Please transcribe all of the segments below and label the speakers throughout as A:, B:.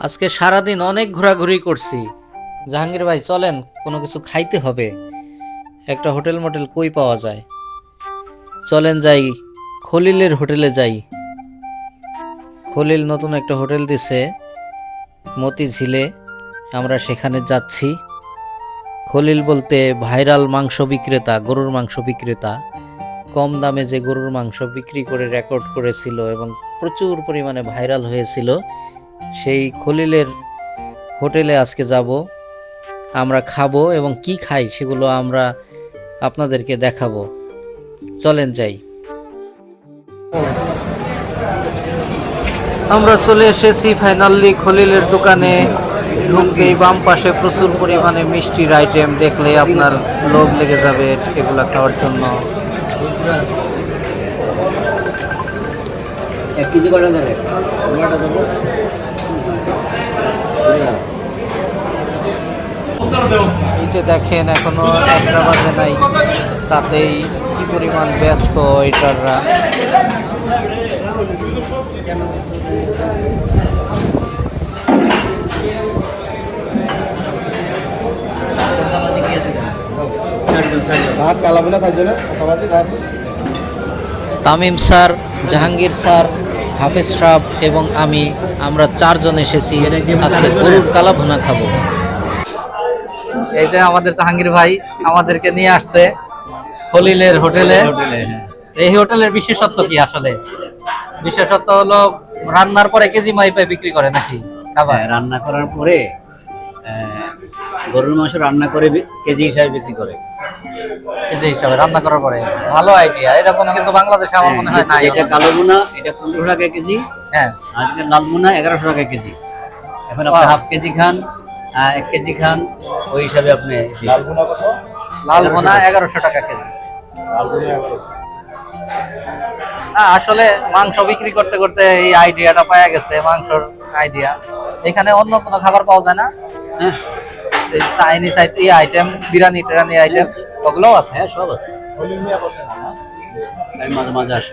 A: আজকে সারাদিন অনেক ঘোরাঘুরি করছি। জাহাঙ্গীর ভাই, চলেন, কোনো কিছু খাইতে হবে। একটা হোটেল মোটেল কই পাওয়া যায়? চলেন যাই, খলিলের হোটেলে যাই। খলিল নতুন একটা হোটেল দিছে মতি ঝিলে আমরা সেখানে যাচ্ছি। খলিল বলতে ভাইরাল মাংস বিক্রেতা, গরুর মাংস বিক্রেতা। কম দামে যে গরুর মাংস বিক্রি করে রেকর্ড করেছিল এবং প্রচুর পরিমাণে ভাইরাল হয়েছিল সেই খলিলের হোটেলে আজকে যাব। আমরা খাব এবং কি খাই সেগুলো আমরা আপনাদেরকে দেখাবো। চলেন যাই। আমরা চলে এসেছি ফাইনালি খলিলের দোকানে। ঢুকতেই বাম পাশে প্রচুর পরিমাণে মিষ্টির আইটেম দেখলে আপনার লোভ লেগে যাবে এগুলো খাওয়ার জন্য।
B: এক কেজি কটা দেবে। দেবো
A: নিচে দেখেন এখনও একটা বাজে নাই। তাতেই কি পরিমাণ ব্যস্ত
C: যা আছে।
A: তামিম স্যার জাহাঙ্গীর স্যার হাফেজ সাহ এবং আমি আমরা চারজন এসেছি। আজকে গরুর কালা ভুনা খাব। এই যে আমাদের জাহাঙ্গীর ভাই আমাদেরকে নিয়ে আসছে খলিলের হোটেলে। এই হোটেলের বিশেষত্ব কি আসলে? বিশেষত্ব হলো রান্নার পরে কেজি মাইপে বিক্রি করে নাকি খাবার?
B: হ্যাঁ, রান্না করার পরে গরুর মাংস রান্না করে কেজি হিসাবে বিক্রি করে।
A: কেজি হিসাবে রান্না করার পরে। ভালো আইডিয়া এরকম কিন্তু বাংলাদেশে আমার মনে হয় না
B: এটা কালো মুনা এটা পনেরো টাকা কেজি।
A: হ্যাঁ।
B: এটা লাল মুনা এগারোশো টাকা কেজি। এখন আপনি হাফ কেজি খান এক কেজি খান ওই হিসাবে আপনি।
C: লাল ভুনা
A: এগারোশো টাকা কেজি। না আসলে মাংস বিক্রি করতে করতে এই আইডিয়াটা পাওয়া গেছে মাংসর আইডিয়া। এখানে অন্য কোনো খাবার পাওয়া যায় না।
B: হ্যাঁ
A: এই চাইনিজ এই আইটেম বিরিয়ানি টিরানি আইটেম ওগুলোও আছে।
B: হ্যাঁ সব আছে। মাঝে মাঝে আসি।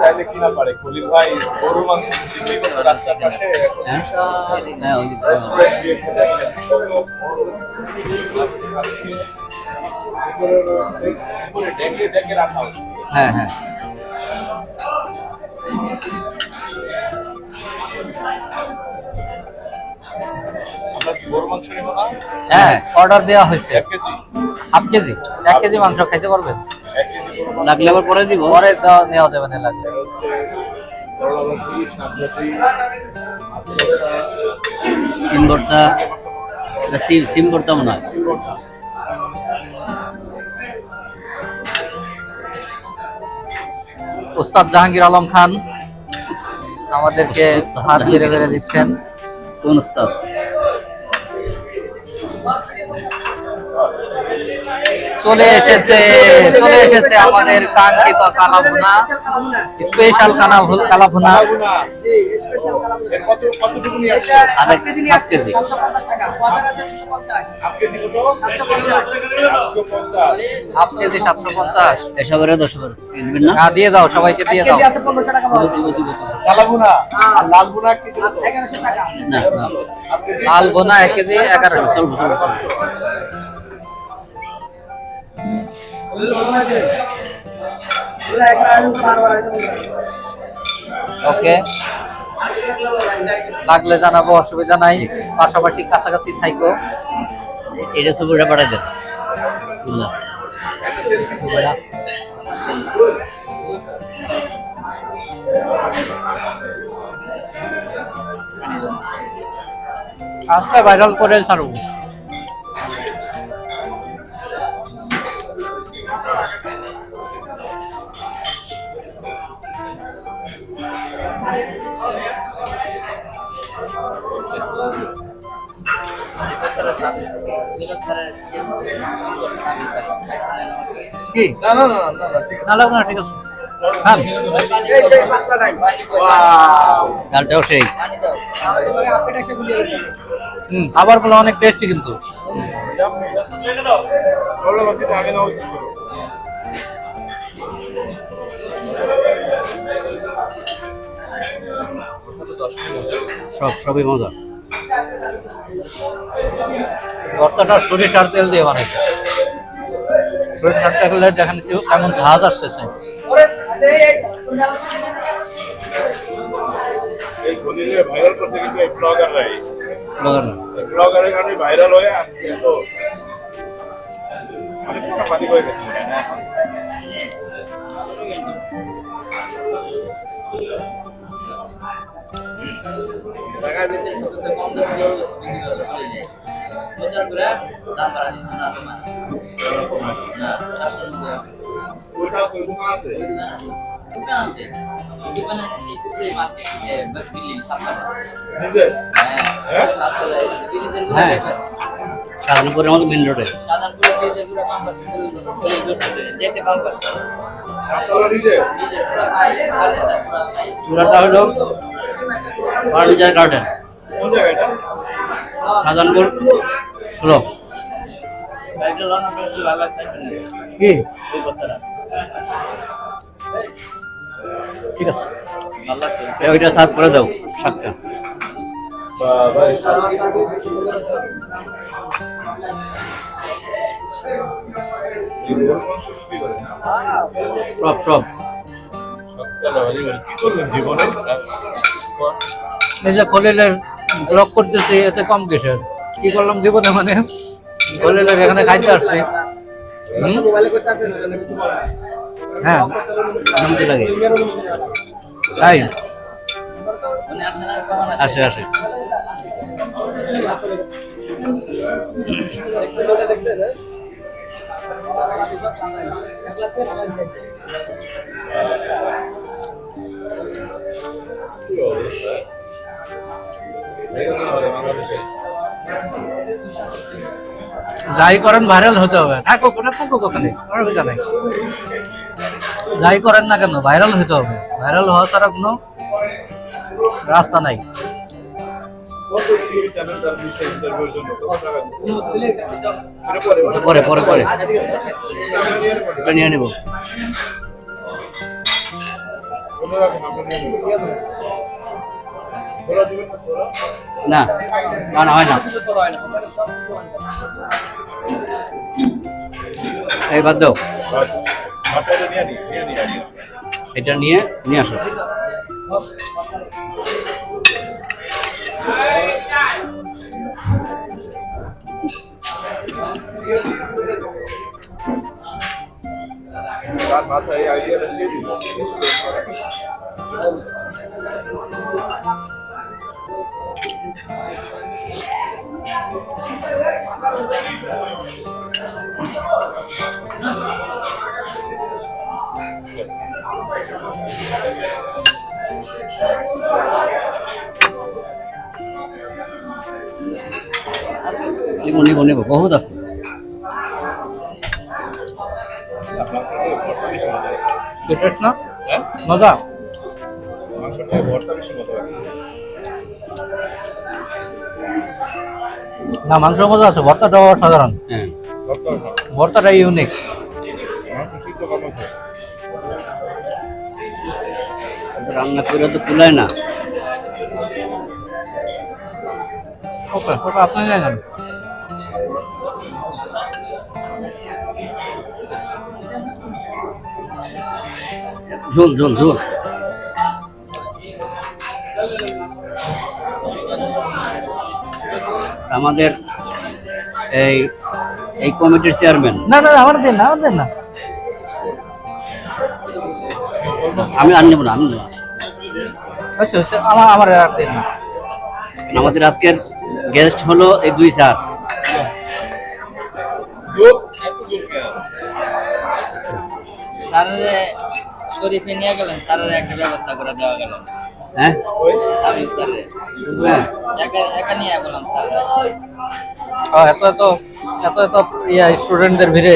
C: চাইলে কিনা পারে। খলিল ভাই গরু মাংস বিক্রি করতে রাস্তার পাশে
B: হ্যাঁ? হ্যাঁ।
C: রেস্টুরেন্ট দিয়েছে দেখেন। উপরে উপরে ডেকে ডেকে রাখা হচ্ছে
B: হ্যাঁ হ্যাঁ।
A: হ্যাঁ অর্ডার দেওয়া হয়েছে। Half KG. এক কেজি মাংস খাইতে পারবেন?
B: লাগলে আবার পরে দিব।
A: পরে নেওয়া যাবে না
C: শাকভাজি
B: সিম ভর্তা সিম সিম ভর্তা মনে হয়।
A: উস্তাদ জাহাঙ্গীর আলম খান আমাদেরকে হাত বেড়ে বেড়ে দিচ্ছেন।
B: কোন উস্তাদ
A: চলে এসেছে চলে এসেছে আমাদের কাঙ্ক্ষিত কালাভুনা। স্পেশাল কানা কালাভুনা।
B: আধা কেজি হাফ কেজি
C: সাতশো পঞ্চাশ।
B: এসবের দশ না?
A: হ্যাঁ দিয়ে দাও সবাইকে দিয়ে দাও।
C: কালা লাল
A: বোনা এক কেজি এগারোশো। ওকে। লাগলে জানাব অসুবিধা নাই। পাশাপাশি কাছাকাছি থাইকো।
B: এটা সব ওটা পাঠাই দেন।
A: আজকে ভাইরাল করে ছাড়বো। কি?
C: না না না না না
A: লাগবে না ঠিক আছে। খান।
B: ডালটাও সেই।
A: হুম খাবারগুলো অনেক টেস্টি কিন্তু।
B: সব সবই মজা।
A: ভর্তাটা সরিষার তেল দিয়ে বানাইছে। সরিষার তেলের দেখেন কেমন ঝাঁজ আসতেছে।
C: এই ভাইরাল করতে কিন্তু এই ব্লগাররাই এই ব্লগারের কারণে ভাইরাল হয়ে আসছে তো হয়ে গেছে। নিজে?
B: হ্যাঁ শাহজাহানপুরের মতো মেন রোডে। চূড়াটা হলো ফার্নিচার গার্ডেন।
C: কোন জায়গাটা
B: শাহজাহানপুর হলো
A: কি? ঠিক আছে।
B: ওইটা সার্ভ করে দাও শাকটা সব সব।
C: জীবনে?
A: এই যে খলিলের ব্লক করতেছি, এতে কম কিসের? কি করলাম জীবনে মানে? খলিলের এখানে খাইতে আসছি। হ্যাঁ।
B: লাগে।
A: তাই?
B: আসে আসে।
C: হবে বাংলাদেশে
A: যাই করেন ভাইরাল হতে হবে। থাকো কোনে থাকো ওখানে অসুবিধা নাই। যাই করেন না কেন ভাইরাল হতে হবে। ভাইরাল হওয়া ছাড়া কোনো রাস্তা নাই।
C: পরে
B: পরে পরে। পরে নিয়ে নেব।
C: না
B: না না হয় না। এই বাদ দাও।
C: এটা নিয়ে নিয়ে নি আগে।
B: এটা নিয়ে নিয়ে আসো
C: তার মাথায় এই আইডিয়াটা দিয়ে দিল
B: নিবো নিবো নিবো বহুত আছে
A: টেস্ট না
C: হ্যাঁ?
A: মজা?
C: মাংসটা ভর্তা বেশি মজা
A: না মাংস মজা আছে ভর্তাটাও সাধারণ
B: হ্যাঁ।
A: ভর্তাটা ইউনিক
B: রান্না করে তো কুলায় না।
A: ওকে ওটা আপনি জানেন।
B: ঝোল ঝোল ঝোল আমাদের এই এই কমিটির চেয়ারম্যান।
A: না না আমার দেন না আমার দেন না।
B: আমি আর নেব না আমি নেব।
A: হয়েছে হয়েছে আমার আমার আর দেন না।
B: আমাদের আজকের গেস্ট হলো এই দুই স্যার।
C: যোগ
D: শরীফে নিয়ে গেলেন স্যারের একটা ব্যবস্থা করে দেওয়া গেল।
B: হ্যাঁ?
D: তামিম
B: হ্যাঁ।
D: একা একা নিয়ে বললাম স্যার।
A: এত এত এত এত ইয়া স্টুডেন্টদের ভিড়ে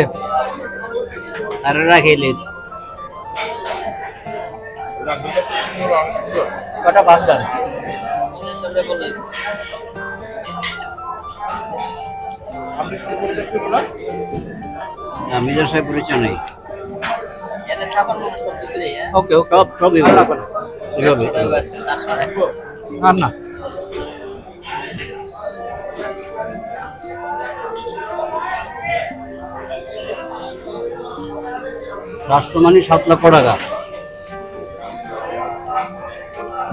A: কটা দেন?
C: না?
B: সাহেব পরিচয় নেই।
A: ওকে ওকে
B: সব সবই ভালো এভাবে।
A: আর না।
B: চারশো মানে সাত লক্ষ টাকা।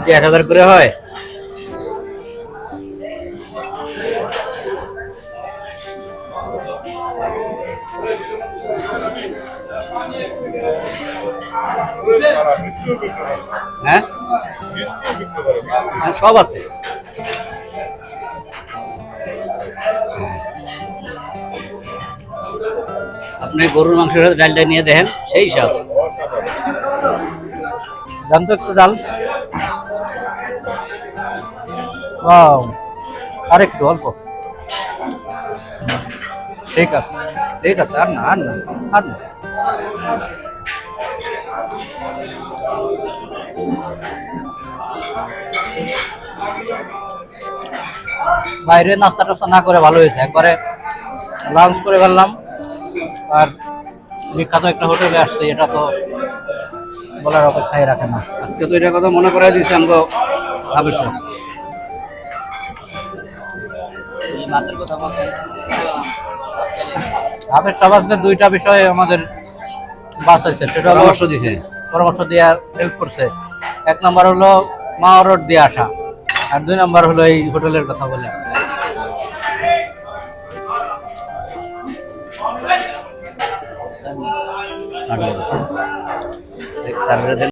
B: এক হাজার করে হয় হ্যাঁ? হ্যাঁ, সব আছে। আপনি গরুর মাংসের সাথে ডালটা নিয়ে দেখেন সেই
C: অসাধারণ
A: জানতো একটু ডাল? ওয়াও আরেকটু অল্প। ঠিক আছে ঠিক আছে আর না আর না আর না। বাইরে নাস্তা টাস্তা না করে ভালো হয়েছে। একবারে লাঞ্চ করে ফেললাম। আর বিখ্যাত একটা হোটেলে আসছে, এটা তো বলার অপেক্ষায় রাখে না।
B: আজকে তো এটা কথা মনে করাই দিচ্ছে আমাকে
D: বললাম
A: হাফেজ সাবাসকে দুইটা বিষয়ে আমাদের বাঁচাইছে সেটা
B: পরামর্শ দিছে।
A: পরামর্শ দেওয়া হেল্প করছে। এক নম্বর হলো মা রোড দিয়ে আসা আর দুই নম্বর হলো এই হোটেলের কথা বলে।